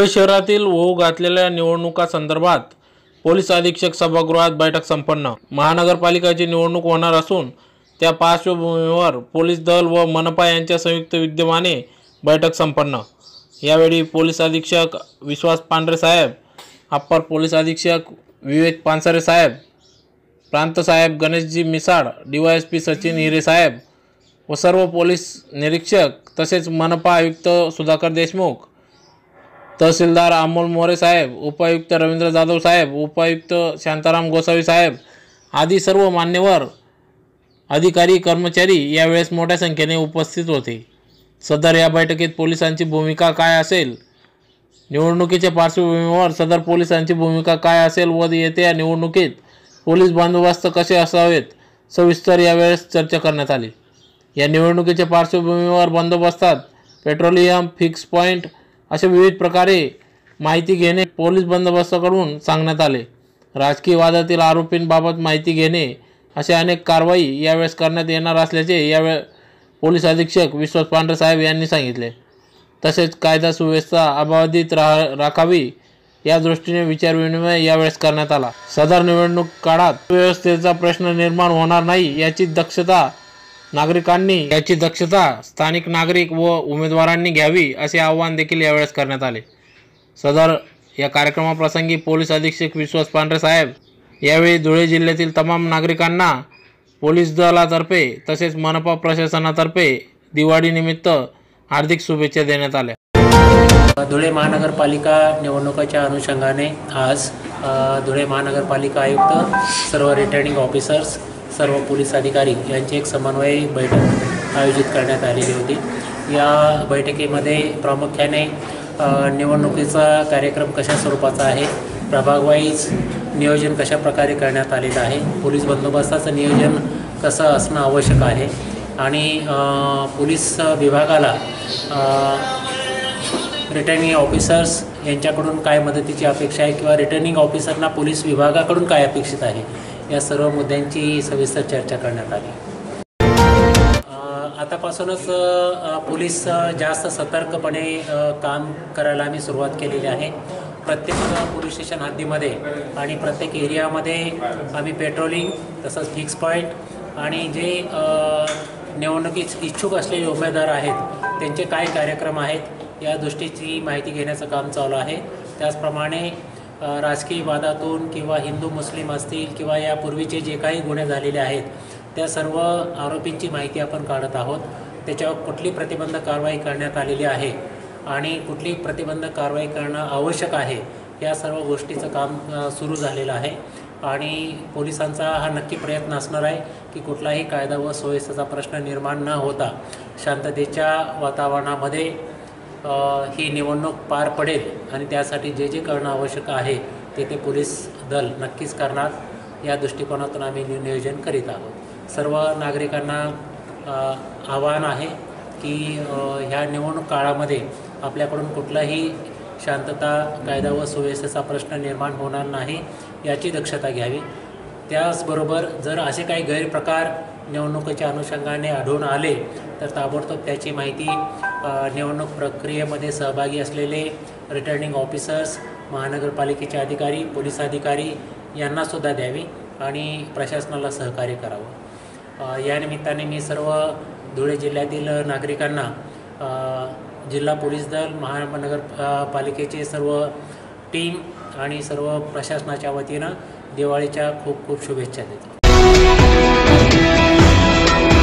धुळे शहरातील होऊ घातलेल्या निवडणुकांसंदर्भात पोलीस अधीक्षक सभागृहात बैठक संपन्न. महानगरपालिकाची निवडणूक होणार असून त्या पार्श्वभूमीवर पोलीस दल व मनपा यांच्या संयुक्त विद्यमाने बैठक संपन्न. यावेळी पोलीस अधीक्षक विश्वास पांढरे साहेब अप्पर पोलीस अधीक्षक विवेक पानसरे साहेब प्रांतसाहेब Ganeshji Misal D Y S P Sachin Hire साहेब व सर्व पोलीस निरीक्षक तसेच मनपा आयुक्त सुधाकर देशमुख तहसीलदार अमोल मोरे साहेब उपायुक्त रवींद्र जाधव साहेब उपायुक्त शांताराम गोसावी साहेब आदी सर्व मान्यवर अधिकारी कर्मचारी यावेळेस मोठ्या संख्येने उपस्थित होते. सदर या बैठकीत पोलिसांची भूमिका काय असेल? निवडणुकीच्या पार्श्वभूमीवर सदर पोलिसांची भूमिका काय असेल? व येत्या निवडणुकीत पोलीस बंदोबस्त कसे असावेत? सविस्तर यावेळेस चर्चा करण्यात आली. या निवडणुकीच्या पार्श्वभूमीवर बंदोबस्तात पेट्रोलियम फिक्स पॉईंट अशा विविध प्रकारे माहिती घेणे पोलीस बंदोबस्ताकडून सांगण्यात आले. राजकीय वादातील आरोपींबाबत माहिती घेणे अशा अनेक कारवाई यावेळेस करण्यात येणार असल्याचे यावेळ पोलीस अधीक्षक विश्वास पांडरेसाहेब यांनी सांगितले. तसेच कायदा सुव्यवस्था अबाधित राह राखावी या दृष्टीने विचारविनिमय यावेळेस करण्यात आला. सदर निवडणूक काळात व्यवस्थेचा प्रश्न निर्माण होणार नाही याची दक्षता नागरिकांनी याची दक्षता स्थानिक नागरिक व उमेदवारांनी घ्यावी असे आवाहन देखील यावेळेस करण्यात आले. सदर या कार्यक्रमाप्रसंगी पोलीस अधीक्षक विश्वास पांढरे साहेब यावेळी धुळे जिल्ह्यातील तमाम नागरिकांना पोलीस दलातर्फे तसेच मनपा प्रशासनातर्फे दिवाळीनिमित्त हार्दिक शुभेच्छा देण्यात आल्या. धुळे महानगरपालिका निवडणुकाच्या अनुषंगाने आज धुळे महानगरपालिका आयुक्त सर्व रिटर्निंग ऑफिसर्स सर्व पोलीस अधिकारी यांची एक समन्वय बैठक आयोजित करण्यात आलेली होती. या बैठकीमध्ये प्रामुख्याने निवडणुकीचा कार्यक्रम कशा स्वरूपाचा आहे प्रभागवाईज नियोजन कशा प्रकारे करण्यात आलेलं आहे पोलीस बंदोबस्ताचं नियोजन कसं असणं आवश्यक आहे आणि पोलीस विभागाला रिटर्निंग ऑफिसर्स यांच्याकडून काय मदतीची अपेक्षा आहे किंवा रिटर्निंग ऑफिसरना पोलीस विभागाकडून काय अपेक्षित आहे या सर्व मुद्द्यांची सविस्तर चर्चा करण्यात आली. आतापासूनच पोलीस जास्त सतर्कपणे काम करायला आम्ही सुरुवात केलेली आहे. प्रत्येक पोलीस स्टेशन हद्दीमध्ये आणि प्रत्येक एरियामध्ये आम्ही पेट्रोलिंग तसंच फिक्स पॉईंट आणि जे अ, निवडणुकीत इच्छुक असलेले उमेदवार आहेत त्यांचे काय कार्यक्रम आहेत या दृष्टीची माहिती घेण्याचं काम चालू आहे. त्याचप्रमाणे राजकीय वादातून किंवा हिंदू मुस्लिम असतील किंवा यापूर्वीचे जे काही गुन्हे झालेले आहेत त्या सर्व आरोपींची माहिती आपण काढत आहोत. त्याच्यावर कुठली प्रतिबंध कारवाई करण्यात आलेली आहे आणि कुठली प्रतिबंध कारवाई करणं आवश्यक आहे या सर्व गोष्टीचं काम सुरू झालेलं आहे. आणि पोलिसांचा हा नक्की प्रयत्न असणार आहे की कुठलाही कायदा व सुव्यवस्थेचा प्रश्न निर्माण न होता शांततेच्या वातावरणामध्ये ही निवडणूक पार पडेल आणि त्यासाठी जे जे करणं आवश्यक आहे ते ते पोलीस दल नक्कीच करणार. या दृष्टिकोनातून आम्ही नियोजन करीत आहोत. सर्व नागरिकांना आव्हान आवाहन आहे की ह्या निवडणूक काळामध्ये आपल्याकडून कुठलाही शांतता कायदा व सुव्यवस्थेचा प्रश्न निर्माण होणार नाही याची दक्षता घ्यावी. त्याचबरोबर जर असे काही गैरप्रकार निवडणुकीच्या अनुषंगाने आढळून आले तर ताबडतोब त्याची माहिती निवडणूक प्रक्रियेमध्ये सहभागी असलेले रिटर्निंग ऑफिसर्स महानगरपालिकेचे अधिकारी पोलीस अधिकारी यांनासुद्धा द्यावी आणि प्रशासनाला सहकार्य करावं. यानिमित्ताने या निमित्ताने मी सर्व धुळे जिल्ह्यातील नागरिकांना जिल्हा पोलीस दल महानगर पालिकेचे सर्व टीम आणि सर्व प्रशासनाच्या वतीनं दिवाळीच्या खूप खूप शुभेच्छा देतो. Thank you.